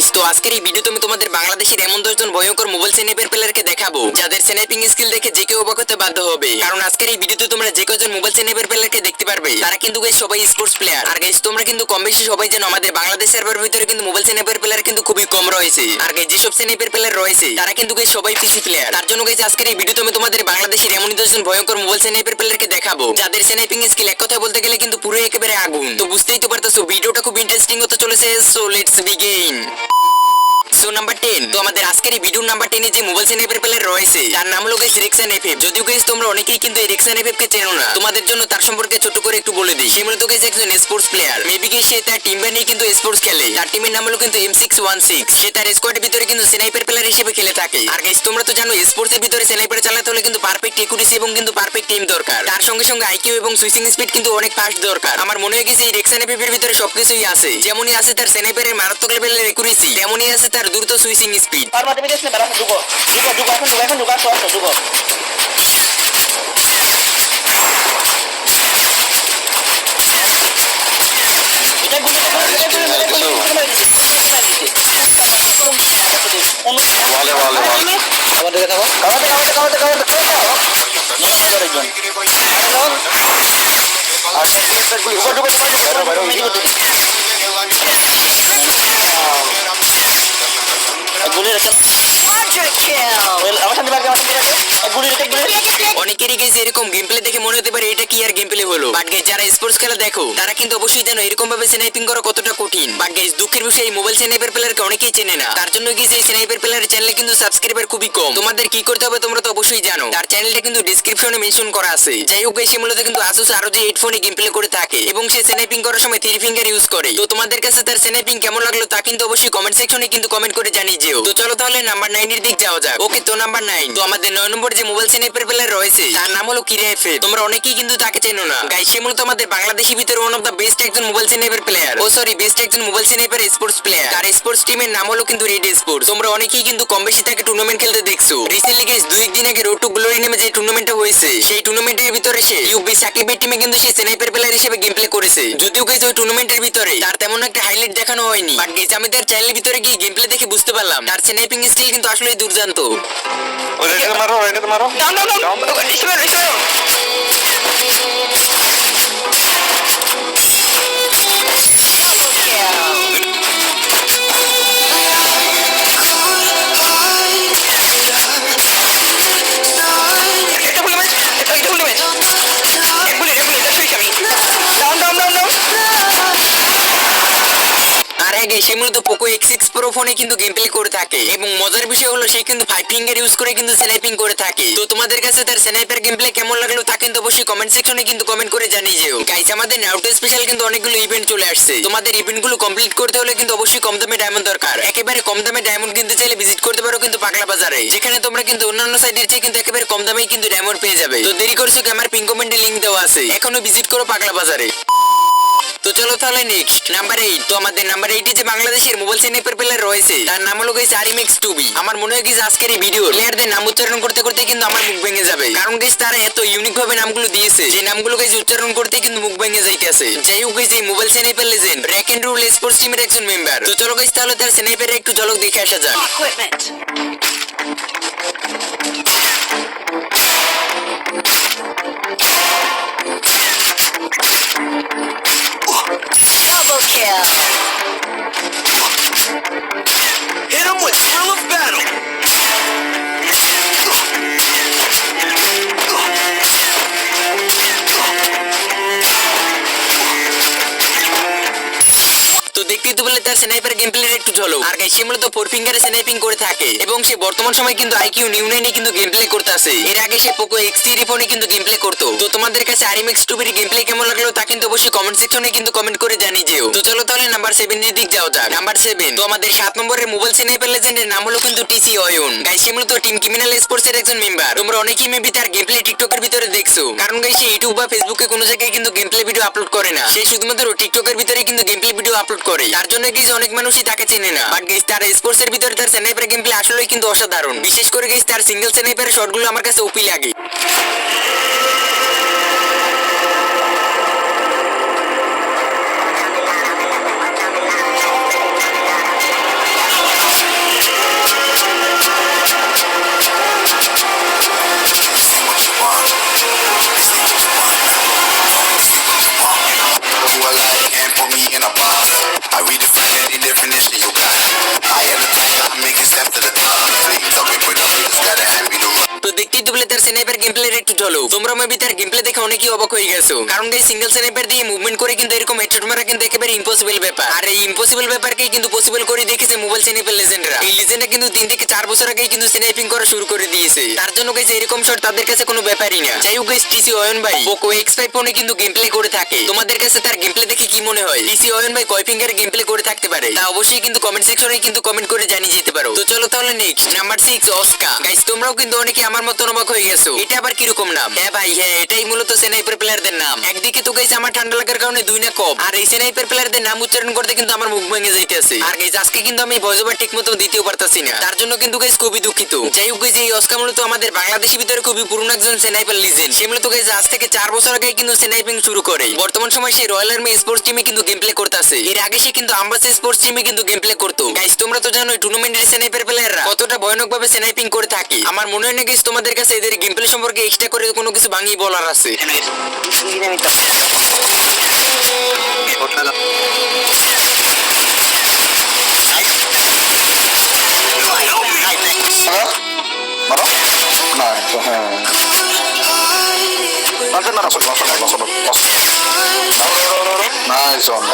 Guys তো আজকের এই ভিডিও তুমি তোমাদের বাংলাদেশের এমন দশজন ভয়ঙ্কর মোবাইল স্নাইপার প্লেয়ারকে দেখাবো। যাদের স্নাইপিং স্কিল দেখে যে কেউ অবাক হতে বাধ্য হবে। কারণ আজকের এই ভিডিওতে তোমরা যে কজন মোবাইল স্নাইপার প্লেয়ারকে দেখতে পারবে, তারা কিন্তু গাইস সবাই স্পোর্টস প্লেয়ার আর গাইস তোমরা কিন্তু কম বেশি সবাই জানো আমাদের বাংলাদেশ সার্ভার ভিতরে কিন্তু মোবাইল স্নাইপার প্লেয়ার কিন্তু খুবই কম রয়েছে। আর গাইস যেসব স্নাইপার প্লেয়ার রয়েছে, তারা কিন্তু গাইস সবাই পিসি প্লেয়ার তার জন্য গাইস আজকের এই ভিডিওতে আমি তোমাদের বাংলাদেশের এমন দশজন ভয়ঙ্কর মোবাইল স্নাইপার প্লেয়ারকে দেখাবো। যাদের স্নাইপিং স্কিল এক কথা বলতে গেলে কিন্তু পুরো একেবারে আগুন। তো বুঝতেই তো পারতেছো ভিডিওটা So let's begin. So number ten তো আমাদের আজকের এই ভিডিও নাম্বার টেনে যে মোবাইল স্নাইপার প্লেয়ার রয়েছে, তার নাম হলো গাইস রেক্সান এফএফ যদিও গাইস তোমরা অনেকেই কিন্তু এই রেক্সান এফএফ কে চেনো না, তোমাদের জন্য তার সম্পর্কে ছোট করে একটু বলে দিই। সে মূলত গাইস একজন স্পোর্টস প্লেয়ার মেবি গাইস সে তার টিম বানিয়ে কিন্তু স্পোর্টস খেলে। তার টিমের নাম হলো কিন্তু এম সিক্স ওয়ান সিক্স সে তার স্কোয়াডের ভিতরে কিন্তু স্নাইপার প্লেয়ার হিসেবে খেলে থাকে। আর গাইস তোমরা তো জানো স্পোর্টস এর ভিতরে স্নাইপার চালাতে হলে কিন্তু পারফেক্ট একুরেসি এবং কিন্তু পারফেক্ট টিম দরকার। তার সঙ্গে সঙ্গে আইকিউ এবং সুইচিং স্পিড কিন্তু অনেক ফাস্ট দরকার। আমার মনে হয় গেছে এই রেক্সান এফএফ এর ভিতরে সবকিছুই আছে। যেমনই আছে তার স্নাইপারের মারাত্মক লেভেলের একুরেসি তেমনই আছে তার দ্রুত সুইচিং স্পিড আর মাঝে মেরে স্নেপার আছে ঢুকো ঢুকো ঢুকো এখন ঢুকো এখন ঢুকো আসো আসো ঢুকো ভালো, ভালো, ভালো। আমাদের দেখো কামাতে কামাতে কামাতে কামাতে কামাতে একজন আর গুলি অনেকেরই গেছে এরকম গেম প্লে দেখে মনে হতে পারে এটা কি আর গেম প্লে হলো। বাট গাইস যারা স্পোর্টস খেলা দেখো, তারা কিন্তু অবশ্যই জানো এরকম ভাবে স্নাইপিং করা কতটা কঠিন। বাট গাইস দুঃখের বিষয়, এই মোবাইল স্নাইপার প্লেয়ারকে অনেকেই চেনে না। তার জন্য গেছে এই স্নাইপার প্লেয়ারের চ্যানেলে কিন্তু সাবস্ক্রাইবার খুবই কম। তোমাদের কি করতে হবে তোমরা তো অবশ্যই জানো। তার চ্যানেলটা কিন্তু ডেসক্রিপশনে মেনশন করা আছে। যাই হোক গাইস মূলত কিন্তু আসুস আরও যে হেডফোনে গেম প্লে করে থাকে এবং সে স্নাইপিং করার সময় থ্রি ফিঙ্গার ইউজ করে। তো তোমাদের কাছে তার স্নাইপিং কেমন লাগল তা কিন্তু অবশ্যই কমেন্ট সেকশনে কিন্তু কমেন্ট করে জানিয়ে যেও। তো চলো তাহলে নাম্বার নাইন দিক যাওয়া যাক। ওকে তো নাম্বার নাইন তো আমাদের নয় নম্বর যে মোবাইল স্নাইপার প্লেয়ার রয়েছে, তার নাম হলো কিরা এফে তোমরা অনেকেই কিন্তু তাকে চেনো না। গাইস সে মূলত আমাদের বাংলাদেশের ভিতরে ওয়ান অফ দা বেস্ট একজন মোবাইল স্নাইপার প্লেয়ার ও সরি বেস্ট একজন মোবাইল স্নাইপার স্পোর্টস প্লেয়ার তার স্পোর্টস টিমের নাম হলো কিন্তু রেড স্পোর্টস তোমরা অনেকেই কিন্তু কম বেশি তাকে টুর্নামেন্ট খেলতে দেখছ। রিসেন্টলি গাইস দুই দিন আগে রোড টু গ্লোরি নামে যে টুর্নামেন্টটা হয়েছে, সেই টুর্নামেন্টের ভিতরে সে ইউবি সাকিবের টিমে কিন্তু সে স্নাইপার প্লেয়ার হিসেবে গেম প্লে করেছে। যদিও গাইস ওই টুর্নামেন্টের ভিতরে তার তেমন একটা হাইলাইট দেখানো হয়নি। বাট গাইস আমি তার চ্যানেলের ভিতরে গিয়ে গেম প্লে দেখে বুঝতে পারলাম। তার স্নাইপিং স্কিল কিন্তু আসলে দুর্দান্ত। ওইটাকে মারো ওইটাকে মারো। Down down down Ismail Ismail একটা আগে সে মূলত পোকো এক্স সিক্স প্রো ফোনে কিন্তু গেম প্লে করে থাকে এবং মজার বিষয় হলো সে কিন্তু ফাইভ ফিঙ্গার ইউজ করে কিন্তু স্নাইপিং করে থাকে। তো তোমাদের কাছে তার স্নাইপার গেম প্লে কেমন লাগল তা কিন্তু অবশ্যই কমেন্ট সেকশনে কিন্তু কমেন্ট করে জানিয়ে যেও। গাইস আমাদের নাউটো স্পেশাল কিন্তু অনেকগুলো ইভেন্ট চলে আসছে। তোমাদের ইভেন্টগুলো কমপ্লিট করতে হলে কিন্তু অবশ্যই কম দামে ডায়মন্ড দরকার। একেবারে কম দামে ডায়মন্ড কিনতে চাইলে ভিজিট করতে পারো কিন্তু পাগলা বাজারে। যেখানে তোমরা কিন্তু অন্যান্য সাইডের চেয়ে কিন্তু একেবারে কম দামেই কিন্তু ডায়মন্ড পেয়ে যাবে। তো দেরি করছ কি? আমার পিন কমেন্টে লিংক দেওয়া আছে। এখনও ভিজিট করো পাগলা বাজারে। তো চলো তাহলে নেক্সট নাম্বার এইট তো আমাদের নাম্বার এইটে যে বাংলাদেশের মোবাইল স্নাইপার প্লেয়ার রয়েছে। তার নাম হলো গাইস আরিমেক্স টুবি। আমার মনে হয় গেছে আজকের এই ভিডিও প্লেয়ারদের নাম উচ্চারণ করতে করতে কিন্তু আমার মুখ ভেঙে যাবে। কারণ গাইস তারা এত ইউনিক ভাবে নামগুলো দিয়েছে। যে নামগুলো গাইস উচ্চারণ করতে কিন্তু মুখ ভেঙে যাইতেছে। যাই হোক এই mobile sniper legend rack and rule sports টিমের একজন মেম্বার তো চলো গাইস তাহলে তার স্নাইপারের একটু ঝলক দেখে আসা যাক। Equipment. Double kill. Hit him with thrill of battle. তো দেখতেই তো বলে তার স্নাইপার গেম প্লের একটু ঝলক। আর সে মূলত ফোর ফিঙ্গারে স্নাইপিং করে থাকে। এবং সে বর্তমান সময় কিন্তু আইকিউ নিউ নাইনে কিন্তু গেম প্লে করতেছে এর আগে সে পোকো এক্স থ্রি ফোনে কিন্তু গেম প্লে করতো। তো তোমাদের কাছে আরিমেক্স টুবির গেম প্লে কেমন লাগল তা কিন্তু অবশ্যই কমেন্ট সেকশনে কিন্তু কমেন্ট করে জানিয়ে যেও তো চলো তাহলে নাম্বার সেভেন এর দিক যাও যাক। নাম্বার সেভেন তো আমাদের সাত নম্বরের মোবাইল স্নাইপার লেজেন্ডের নাম হলো কিন্তু টিসি অয়ন গাইস সে মূলত টিম ক্রিমিনাল স্পোর্টস এর একজন মেম্বার তোমরা অনেকেই মেবি তার গেম প্লে টিকটকের ভিতরে দেখছ। কারণ গাইস সে ইউটিউব বা ফেসবুকে কোনো জায়গায় কিন্তু গেম প্লে ভিডিও আপলোড করে না। সে শুধুমাত্র টিকটকের ভিতরে কিন্তু গেম প্লে ভিডিও আপলোড করে। তার জন্য গেছে অনেক মানুষই তাকে চেনে না। বাট গেস তার স্পোর্টস এর ভিতরে তার স্নাইপার গেম প্লে আসলেই কিন্তু অসাধারণ। বিশেষ করে গেস তার সিঙ্গেল স্নাইপারের শটগুলো আমার কাছে ওপি লাগে। দেখে অনেকই অবাক হয়ে গেছো। কারণ এই সিঙ্গেল স্নাইপার দিয়ে মুভমেন্ট করে কিন্তু এরকম হেডশট মারা কিন্তু একেবারে ইম্পসিবল ব্যাপার। আর এই ইম্পসিবল ব্যাপারকেই কিন্তু পসিবল করে মোবাইল স্নাইপার লেজেন্ডরা এই কিন্তু তিন থেকে চার বছর আগেই কিন্তু স্নাইপিং করা শুরু করে দিয়েছে। তার জন্য এরকম শট তাদের কাছে কোনো ব্যাপারই না। যাই হোক টিসি অয়ন ভাই পোকো এক্স ফাইভ ফোনে কিন্তু করে থাকে। তোমাদের কাছে তার গেম প্লে দেখে কি মনে হয়? টিসি অয়ন ভাই, কয় ফিঙ্গার গেম প্লে করে থাকতে পারে? তা অবশ্যই কিন্তু কমেন্ট সেকশনে কিন্তু কমেন্ট করে জানিয়ে যেতে পারো। তো চলো তাহলে নেক্সট নাম্বার সিক্স অস্কা গাইস তোমরাও কিন্তু অনেকে আমার মতো অবাক হয়ে গেছো। এটা আবার কীরকম নাম? হ্যাঁ ভাই হ্যাঁ এটাই মূলত স্নাইপার প্লেয়ারদের নাম। একদিকে তো গাইস আমার ঠান্ডা লাগার কারণে দুই না কম। আর এই স্নাইপার প্লেয়ারদের নাম উচ্চারণ করতে কিন্তু আমার মুখ ভেঙে যাইতেছে। আর গাইস আজকে কিন্তু আমি ভয়েস ঠিক মতো দিতেও পারতাছি না। তার জন্য কিন্তু গাইস খুবই দুঃখিত। যাই হোক গাইস এই অস্কা মূলত আমাদের বাংলাদেশের ভিতরে খুবই পুরনো একজন স্নাইপার লিজেন্ড সে মূলত গাইস আজ থেকে চার বছর আগে কিন্তু স্নাইপিং শুরু করে। বর্তমান সময় সে রয়্যাল আর্মি স্পোর্টস টিমে কিন্তু গেম প্লে করতেছে। এর আগে সে কিন্তু আম্বাসে স্পোর্টস টিমে কিন্তু গেম প্লে করতো। গাইস তোমরা তো জানো টুর্নামেন্টের স্নাইপার প্লেয়াররা কতটা ভয়ানক ভাবে স্নাইপিং করে থাকে। আমার মনে হয় না গাইস তোমাদের কাছে এদের গেম প্লে সম্পর্কে এক্সট্রা করে কোনো কিছু ভাঙিয়ে বলার আছে হ্যাঁ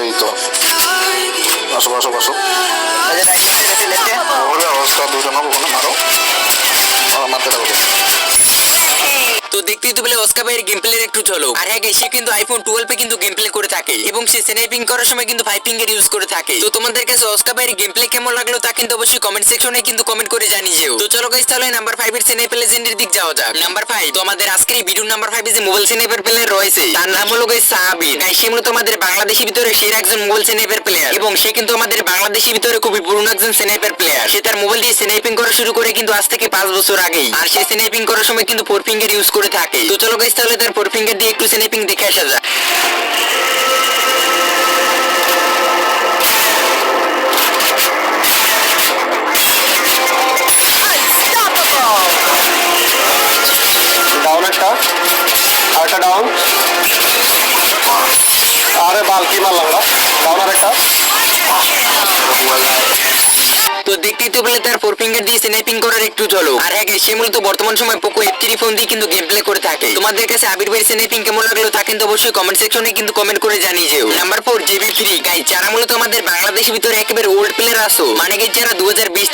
এই তো বসো বসো ওরে অবস্থা দুটো না কখনো মারো মারতে থাকো তো দেখতেই তো পেলে অস্কা ভাইয়ের গেম প্লের একটু চলো। আর হ্যাঁ সে কিন্তু আইফোন টুয়েলভে কিন্তু গেম প্লে করে থাকে এবং সে স্নাইপিং করার সময় কিন্তু ফাইভ ফিঙ্গার ইউজ করে থাকে। তো তোমাদের কাছে অস্কা ভাইয়ের গেম প্লে কেমন লাগল তা কিন্তু অবশ্যই কমেন্ট সেকশনে কিন্তু কমেন্ট করে জানিয়ে যেও তো চলো গাইস তাহলে নাম্বার ফাইভ এর স্নাইপার লেজেন্ডের দিক যাওয়া যাক। নাম্বার ফাইভ তো আমাদের আজকের এই ভিডিও নাম্বার ফাইভ যে মোবাইল স্নাইপার প্লেয়ার রয়েছে, তার নাম হলো গাইস সাহাবির গাইস সে মূলত আমাদের বাংলাদেশের ভিতরে সেরা একজন মোবাইল স্নাইপার প্লেয়ার এবং সে কিন্তু আমাদের বাংলাদেশের ভিতরে খুবই পুরনো একজন স্নাইপার প্লেয়ার সে তার মোবাইল দিয়ে স্নাইপিং করা শুরু করে কিন্তু আজ থেকে পাঁচ বছর আগেই। আর সে স্নাইপিং করার সময় কিন্তু ফোর ফিঙ্গার ইউজ করে থাকে। তো চলো গাইস তাহলে তার ফিঙ্গার দিয়ে একটু স্নাইপিং দেখে আসা যাক। ডাউন একটা। ডাউন আরে বালতি মারলাম না। ডাউন আরেকটা। তো দেখতেই তো পেলে তার ফোর ফিঙ্গার দিয়ে স্নাইপিং করার একটু চলো আর হ্যাঁ সে মূলত বর্তমান সময় পোকো এফ থ্রি ফোন দিয়ে কিন্তু গেম প্লে করে থাকে। তোমাদের কাছে আবির ভাই স্নাইপিং কেমন লাগল তা কিন্তু অবশ্যই কমেন্ট সেকশনে কিন্তু কমেন্ট করে জানিয়ে যেও number four JB three guy যারা মূলত আমাদের বাংলাদেশের ভিতরে একেবারে ওল্ড প্লেয়ার আসো মানে কি যারা দু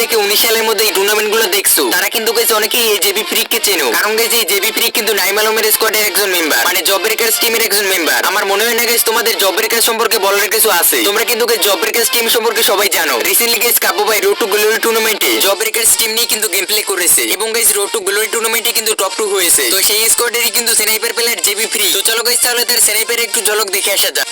থেকে উনিশ সালের মধ্যে এই টুর্নামেন্টগুলো দেখছ, তারা কিন্তু গেছে অনেকে এই জেবি ফ্রি কে চেনো। কারণ গেছে এই জেবি ফ্রি কিন্তু নাইম আলমের স্কোয়াডের একজন মেম্বার মানে জব ব্রেকার্স টিমের একজন মেম্বার আমার মনে হয় না গেছে তোমাদের জব ব্রেকার্স সম্পর্কে বলার কিছু আছে। তোমরা কিন্তু জব ব্রেকার্স টিম সম্পর্কে সবাই জানো। রিসেন্টলি গেছে কাবু ভাই রোড টু গ্লোরি টুর্নামেন্টে জব ব্রেকার্স টিম নিয়ে কিন্তু গেম প্লে করেছে। এবং গাইস রোড টু গ্লোরি টুর্নামেন্টে কিন্তু টপ টু হয়েছে। তো সেই স্কোয়াডেরই কিন্তু স্নাইপার প্লেয়ার জেবি ফ্রি তো চলো গাইস তাহলে তার সেনাইপার একটু ঝলক দেখে আসা যাক।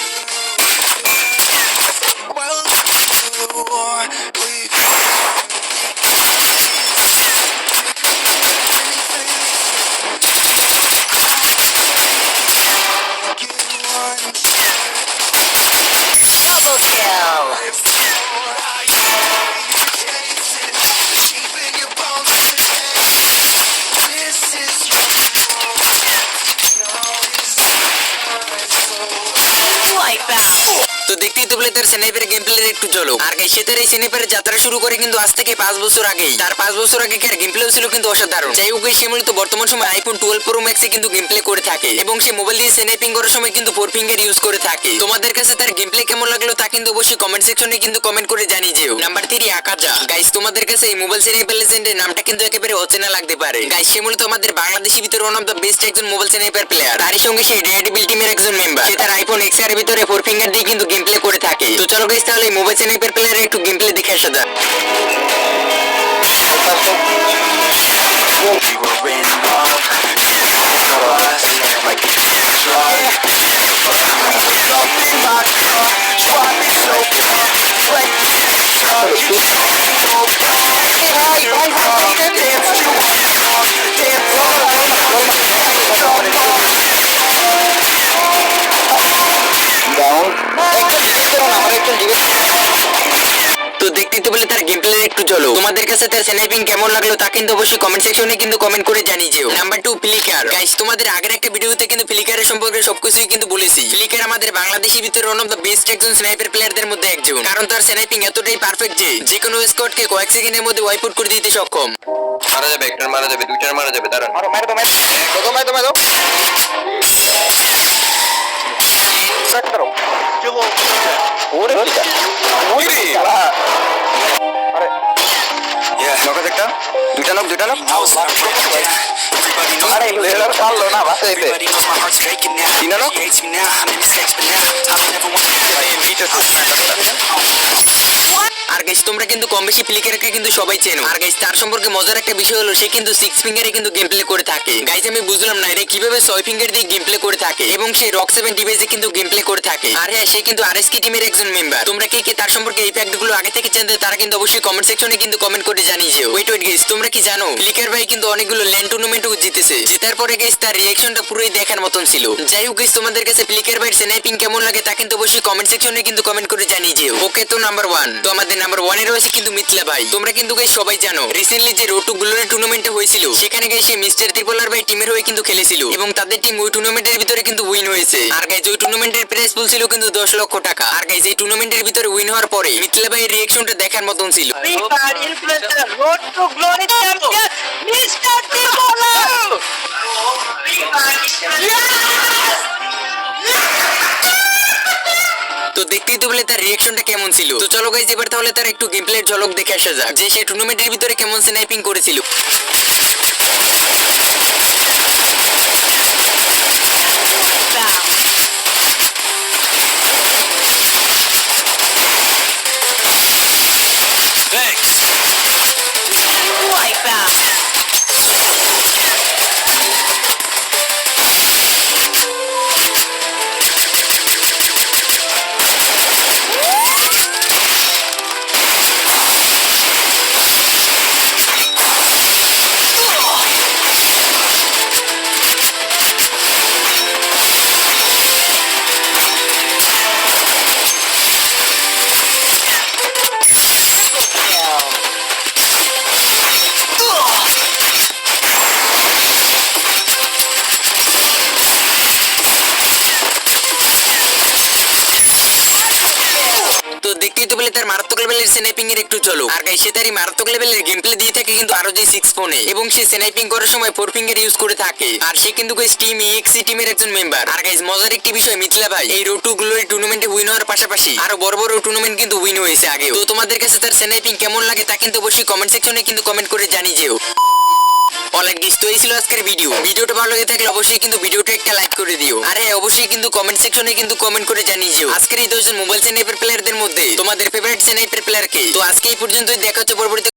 তো দেখতেই তার স্নাইপার গেম প্লে একটু চলো। আর গাইস সে তার এই স্নাইপারের যাত্রা শুরু করে কিন্তু আজ থেকে পাঁচ বছর আগেই। তার পাঁচ বছর আগে গেম প্লেও ছিল কিন্তু অসাধারণ। যাই হোক সে মূলত বর্তমান সময় আইফোন টুয়েলভ প্রো ম্যাক্সে কিন্তু গেম প্লে করে থাকে। এবং সে মোবাইল দিয়ে স্নাইপিং করার সময় কিন্তু ফোর ফিঙ্গার ইউজ করে থাকে। তোমাদের কাছে তার গেম প্লে কেমন লাগল তা কিন্তু অবশ্যই কমেন্ট সেকশনে কিন্তু কমেন্ট করে জানিয়ে যেও। নাম্বার থ্রি আকাজা গাইস তোমাদের কাছে এই মোবাইল স্নাইপার লেজেন্ডের নামটা কিন্তু একেবারে অচেনা লাগতে পারে। গাইস সে মূলত আমাদের বাংলাদেশের ভিতরে ওয়ান অফ দ্য বেস্ট একজন মোবাইল স্নাইপার প্লেয়ার তারই সঙ্গে সেই রেডিবিল টিমের একজন মেম্বার সে তার আইফোন এক্সের ভিতরে ফোর ফিঙ্গার দিয়ে কিন্তু গেম প্লে করে থাকে। তো চলো গাইস তাহলে মোবাইল স্নাইপার প্লেয়ারের একটু গেম প্লে দেখে আসা যাক। তো দেখতে তো বলে তার গেম প্লে একটু চলো তোমাদের কাছে তার স্নাইপিং কেমন লাগল তা কিন্তু অবশ্যই কমেন্ট সেকশনে কিন্তু কমেন্ট করে জানিয়ে যেও নাম্বার টু ফ্লিকার গাইস তোমাদের আগের একটা ভিডিওতে কিন্তু ফ্লিকারের সম্পর্কে সবকিছুই কিন্তু বলেছি। ফ্লিকার আমাদের বাংলাদেশের ভিতরে ওয়ান অফ দ্য বেস্ট একজন স্নাইপার প্লেয়ারদের মধ্যে একজন। কারণ তার স্নাইপিং এতটাই পারফেক্ট যে যে কোনো স্কোয়াডকে কয়েক সেকেন্ডের মধ্যে ওয়াইপ আউট করে দিতে সক্ষম। মারা যাবে একটার মারা যাবে দুইটার মারা যাবে দাঁড়ান। মারো মারো মারো তো মাই তো স্টার্ট করো ওরে বাচ্চা ওরে শালা আরে। ইয়া নক একটা? দুইটা নক দুইটা নক আরে লেলার পারল না বাসে এতে তিনা নক আর গাইস তোমরা কিন্তু কম বেশি ফ্লিকারকে কিন্তু সবাই চেনো। আর গাইস তার সম্পর্কে মজার একটা বিষয় হলো, সে কিন্তু সিক্স ফিঙ্গারে কিন্তু গেম প্লে করে থাকে। গাইস আমি বুঝলাম না এটা কীভাবে ছয় ফিঙ্গার দিয়ে গেম প্লে করে থাকে, এবং সে রক সেভেন ডিভাইসে কিন্তু গেম প্লে করে থাকে। আর হ্যাঁ সে কিন্তু আরএসকে টিমের একজন মেম্বার তোমরা কে কে তার সম্পর্কে এই ফ্যাক্টগুলো আগে থেকে জানতে, তারা কিন্তু অবশ্যই কমেন্ট সেকশনে কিন্তু কমেন্ট করে জানিয়েছে। ওয়েট ওয়েট গাইস তোমরা কি জানো ফ্লিকার ভাই কিন্তু অনেকগুলো ল্যান্ড টুর্নামেন্টও জিতেছে। জেতার পরে গাইস তার রিঅ্যাকশনটা পুরোই দেখার মতন ছিল। যাই হোক গাইস তোমাদের কাছে ফ্লিকার ভাই স্নাইপিং কেমন লাগে তা কিন্তু অবশ্যই কমেন্ট সেকশনে কিন্তু কমেন্ট করে জানিয়ে ওকে তো নাম্বার ওয়ান তো আমাদের নাম্বার ওয়ানে রয়েছে কিন্তু মিথিলা ভাই তোমরা কিন্তু গাইস সবাই জানো রিসেন্টলি যে রোটু গ্লোরি টুর্নামেন্টটা হয়েছিল সেখানে গাইস সে মিস্টার ত্রিপোলার ভাই টিমের হয়ে কিন্তু খেলেছিল এবং তাদের টিম ওই টুর্নামেন্টের ভিতরে কিন্তু উইন হয়েছে আর গাইস ওই টুর্নামেন্টের প্রাইস পুল ছিল কিন্তু দশ লক্ষ টাকা আর গাইস এই টুর্নামেন্টের ভিতরে উইন হওয়ার পরে মিথিলা ভাইয়ের রিঅ্যাকশনটা দেখার মতন ছিল road to glory champion mister টিপোলা তো বলে তার রিঅ্যাকশনটা কেমন ছিল তো চলো গাইজ এবার তাহলে তার একটু গেম প্লের ঝলক দেখে আসা যাক যে সেই টুর্নামেন্টের ভিতরে কেমন স্নাইপিং করেছিল Thanks. Wipe out. তো বলে তার মারাত্মক লেভেলের স্নাইপিং এর একটু চলো আর সে তার এই মারাত্মক লেভেলের গেম প্লে দিয়ে থাকে কিন্তু আরও যে সিক্স ফোনে এবং সে স্নাইপিং করার সময় ফোর ফিঙ্গার ইউজ করে থাকে। আর সে কিন্তু টিম ইএক্সি টিমের একজন মেম্বার আর গাইস মজার একটি বিষয়, মিথিলা ভাই, এই রোটু গ্লোরি টুর্নামেন্টে উইন হওয়ার পাশাপাশি আরও বড় বড় টুর্নামেন্ট কিন্তু উইন হয়েছে আগে তো তোমাদের কাছে তার স্নাইপিং কেমন লাগে তা কিন্তু অবশ্যই কমেন্ট সেকশনে কিন্তু কমেন্ট করে জানিয়ে যেও। অনেক গিস তো এই ছিল আজকের ভিডিও ভিডিওটা ভালো লেগে থাকলে অবশ্যই কিন্তু ভিডিওটা একটা লাইক করে দিও। আর হ্যাঁ অবশ্যই কিন্তু কমেন্ট সেকশনে কিন্তু কমেন্ট করে জানিয়ে দিও আজকের এই দশজন মোবাইল স্নাইপার প্লেয়ারদের মধ্যে তোমাদের ফেভারিট স্নাইপার প্লেয়ার কে? তো আজকে এই পর্যন্তই, দেখা হচ্ছে পরবর্তী